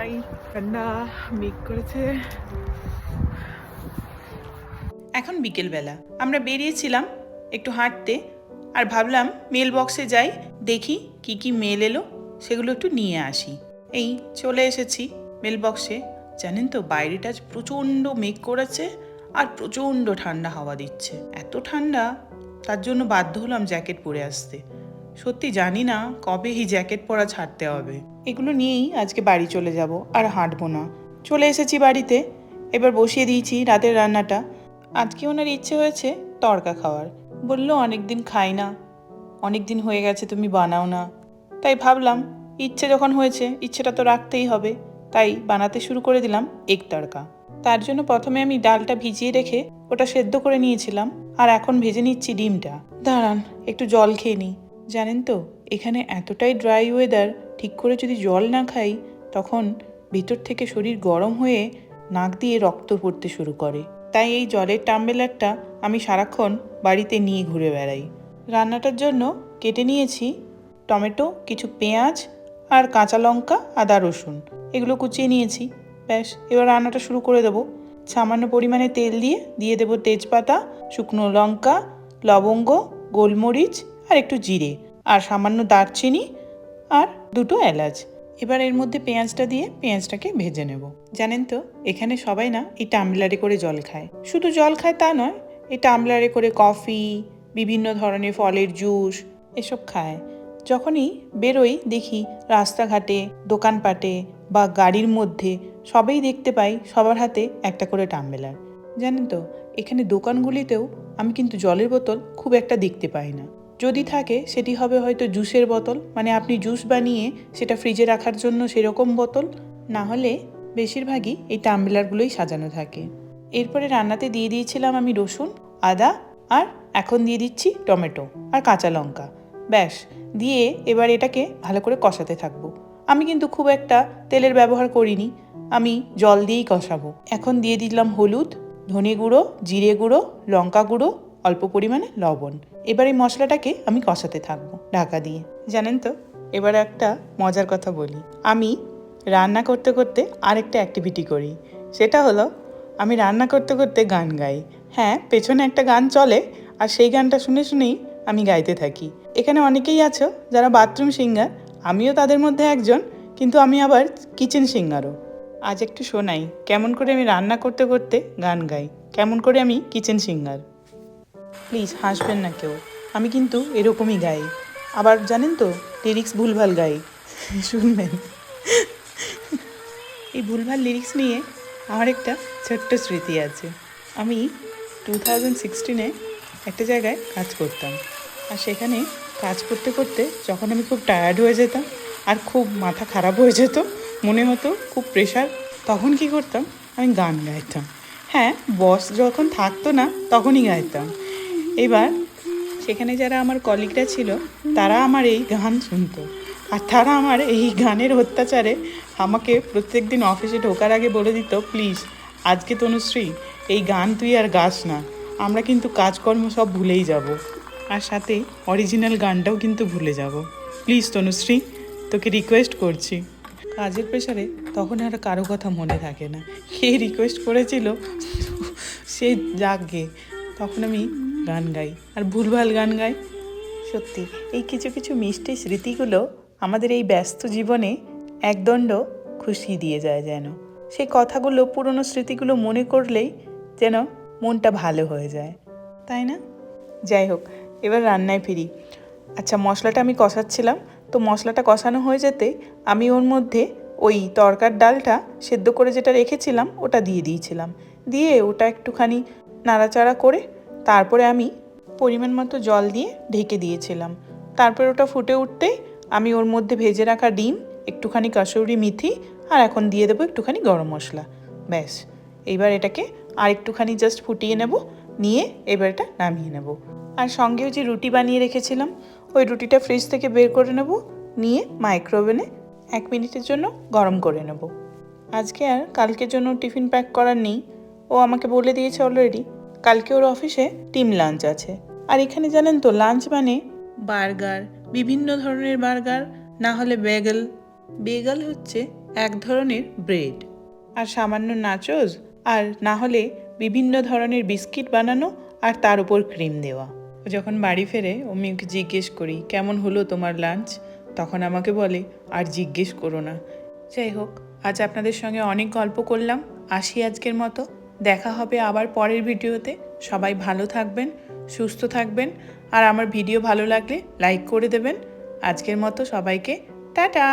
নাই ঠান্ডা মেঘ করেছে। এখন বিকেলবেলা। আমরা বেরিয়েছিলাম একটু হাঁটতে আর ভাবলাম মেল বক্সে যাই, দেখি কি কি মেল এলো, সেগুলো একটু নিয়ে আসি। এই চলে এসেছি মেল বক্সে জানেন তো, বাইরেটা আজ প্রচণ্ড মেঘ করেছে আর প্রচণ্ড ঠান্ডা হাওয়া দিচ্ছে। এত ঠান্ডা, তার জন্য বাধ্য হলাম জ্যাকেট পরে আসতে। সত্যি জানি না কবে এই জ্যাকেট পরা ছাড়তে হবে। এগুলো নিয়েই আজকে বাড়ি চলে যাব আর হাঁটবো না। চলে এসেছি বাড়িতে। এবার বসিয়ে দিয়েছি রাতের রান্নাটা। আজকে ওনার ইচ্ছে হয়েছে তড়কা খাওয়ার। বলল অনেক দিন খাই না। অনেক দিন হয়ে গেছে, তুমি বানাও না। তাই ভাবলাম, ইচ্ছে যখন হয়েছে, ইচ্ছেটা তো রাখতেই হবে। তাই বানাতে শুরু করে দিলাম এক তড়কা। তার জন্য প্রথমে আমি ডালটা ভিজিয়ে রেখে ওটা সেদ্ধ করে নিয়েছিলাম। আর এখন ভেজে নিচ্ছি ডিমটা। দাঁড়ান, একটু জল খেয়ে নিই। জানেন তো, এখানে এতটাই ড্রাই ওয়েদার ঠিক করে যদি জল না খাই, তখন ভিতর থেকে শরীর গরম হয়ে নাক দিয়ে রক্ত পড়তে শুরু করে। তাই এই জলের টাম্বেলারটা আমি সারাক্ষণ বাড়িতে নিয়ে ঘুরে বেড়াই। রান্নাটার জন্য কেটে নিয়েছি টমেটো, কিছু পেঁয়াজ আর কাঁচা লঙ্কা, আদা, রসুন। এগুলো কুচিয়ে নিয়েছি। ব্যাস, এবার রান্নাটা শুরু করে দেবো। সামান্য পরিমাণে তেল দিয়ে দিয়ে দেবো তেজপাতা, শুকনো লঙ্কা, লবঙ্গ, গোলমরিচ আর একটু জিরে। আর সামান্য দারচিনি আর দুটো এলাচ। এবার এর মধ্যে পেঁয়াজটা দিয়ে পেঁয়াজটাকে ভেজে নেব। জানেন তো, এখানে সবাই না এই টামলারে করে জল খায়। শুধু জল খায় তা নয়, এই টামলারে করে কফি, বিভিন্ন ধরনের ফলের জুস এসব খায়। যখনই বেরোই দেখি রাস্তাঘাটে, দোকানপাটে বা গাড়ির মধ্যে সবাই দেখতে পাই সবার হাতে একটা করে টাম্বেলার। জানেন তো, এখানে দোকানগুলিতেও আমি কিন্তু জলের বোতল খুব একটা দেখতে পাই না। যদি থাকে, সেটি হবে হয়তো জুসের বোতল। মানে আপনি জুস বানিয়ে সেটা ফ্রিজে রাখার জন্য সেরকম বোতল। না হলে বেশিরভাগই এই টাম্বলারগুলোই সাজানো থাকে। এরপরে রান্নাতে দিয়ে দিয়েছিলাম আমি রসুন, আদা আর এখন দিয়ে দিচ্ছি টমেটো আর কাঁচা লঙ্কা। ব্যাস, দিয়ে এবার এটাকে ভালো করে কষাতে থাকব। আমি কিন্তু খুব একটা তেলের ব্যবহার করিনি, আমি জল দিয়েই কষাবো। এখন দিয়ে দিলাম হলুদ, ধনে গুঁড়ো, জিরে গুঁড়ো, লঙ্কা গুঁড়ো অল্প পরিমাণে লবণ। এবার এই মশলাটাকে আমি কষাতে থাকব ঢাকা দিয়ে। জানেন তো, এবার একটা মজার কথা বলি। আমি রান্না করতে করতে আরেকটা অ্যাক্টিভিটি করি। সেটা হলো, আমি রান্না করতে করতে গান গাই। হ্যাঁ পেছনে একটা গান চলে, আর সেই গানটা শুনে শুনেই আমি গাইতে থাকি। এখানে অনেকেই আছো, যারা বাথরুম সিঙ্গার। আমিও তাদের মধ্যে একজন, কিন্তু আমি আবার কিচেন সিঙ্গারও। আজ একটু শোনাই, কেমন করে আমি রান্না করতে করতে গান গাই? কেমন করে আমি কিচেন সিঙ্গার? প্লিজ হাসবেন না কেউ। আমি কিন্তু এরকমই গাই। আবার জানেন তো লিরিক্স ভুলভাল গাই। শুনবেন। এই ভুলভাল লিরিক্স নিয়ে আমার একটা ছোট্ট স্মৃতি আছে। আমি টু থাউজেন্ড সিক্সটিনে একটা জায়গায় কাজ করতাম। আর সেখানে কাজ করতে করতে যখন আমি খুব টায়ার্ড হয়ে যেতাম আর খুব মাথা খারাপ হয়ে যেত, মনে হতো খুব প্রেশার তখন কি করতাম? আমি গান গাইতাম। হ্যাঁ বস যখন থাকতো না, তখনই গাইতাম। এবার সেখানে যারা আমার কলিগরা ছিল, তারা আমার এই গান শুনত। আর তারা আমার এই গানের অত্যাচারে আমাকে প্রত্যেক দিন অফিসে ঢোকার আগে বলে দিত, প্লিজ, আজকে তনুশ্রী, এই গান তুই আর গাস না। আমরা কিন্তু কাজকর্ম সব ভুলেই যাব। আর সাথে অরিজিনাল গানটাও কিন্তু ভুলে যাব। প্লিজ তনুশ্রী, তোকে রিকোয়েস্ট করছি। কাজের প্রেশারে তখন আর কারও কথা মনে থাকে না। কে রিকোয়েস্ট করেছিল? সে জাগে তখন আমি গান গাই। আর ভুলভাল গান গাই। সত্যি, এই কিছু কিছু মিষ্টি স্মৃতিগুলো আমাদের এই ব্যস্ত জীবনে একদণ্ড খুশি দিয়ে যায় যেন। সেই কথাগুলো, পুরনো স্মৃতিগুলো মনে করলেই যেন মনটা ভালো হয়ে যায়। তাই না? যাই হোক, এবার রান্নায় ফিরি। আচ্ছা মশলাটা আমি কষাচ্ছিলাম। তো মশলাটা কষানো হয়ে যেতে আমি ওর মধ্যে ওই তরকার ডালটা সেদ্ধ করে যেটা রেখেছিলাম, ওটা দিয়ে দিয়েছিলাম। দিয়ে ওটা একটুখানি নাড়াচাড়া করে তারপরে আমি পরিমাণ মতো জল দিয়ে ঢেকে দিয়েছিলাম। তারপর ওটা ফুটে উঠতেই আমি ওর মধ্যে ভেজে রাখা ডিম, একটুখানি কাসৌরি মিথি আর এখন দিয়ে দেবো একটুখানি গরম মশলা। ব্যাস এইবার এটাকে আর একটুখানি জাস্ট ফুটিয়ে নেব, নিয়ে এবার এটা নামিয়ে নেব। আর সঙ্গেও যে রুটি বানিয়ে রেখেছিলাম, ওই রুটিটা ফ্রিজ থেকে বের করে নেব, নিয়ে মাইক্রোওভেনে এক মিনিটের জন্য গরম করে নেব। আজকে আর কালকের জন্য টিফিন প্যাক করার নেই। ও আমাকে বলে দিয়েছে অলরেডি কালকে ওর অফিসে টিম লাঞ্চ আছে। আর এখানে জানেন তো, লাঞ্চ মানে বার্গার, বিভিন্ন ধরনের বার্গার, না হলে বেগেল। বেগল হচ্ছে এক ধরনের ব্রেড। আর সামান্য নাচোস, আর না হলে বিভিন্ন ধরনের বিস্কিট বানানো আর তার উপর ক্রিম দেওয়া। ও যখন বাড়ি ফেরে আমি ওকে জিজ্ঞেস করি, কেমন হলো তোমার লাঞ্চ? তখন আমাকে বলে, আর জিজ্ঞেস করো না। যাই হোক, আজ আপনাদের সঙ্গে অনেক গল্প করলাম। আসি আজকের মতো। দেখা হবে আবার পরের ভিডিওতে। সবাই ভালো থাকবেন, সুস্থ থাকবেন, আর আমার ভিডিও ভালো লাগলে লাইক করে দেবেন। আজকের মতো সবাইকে, টাটা!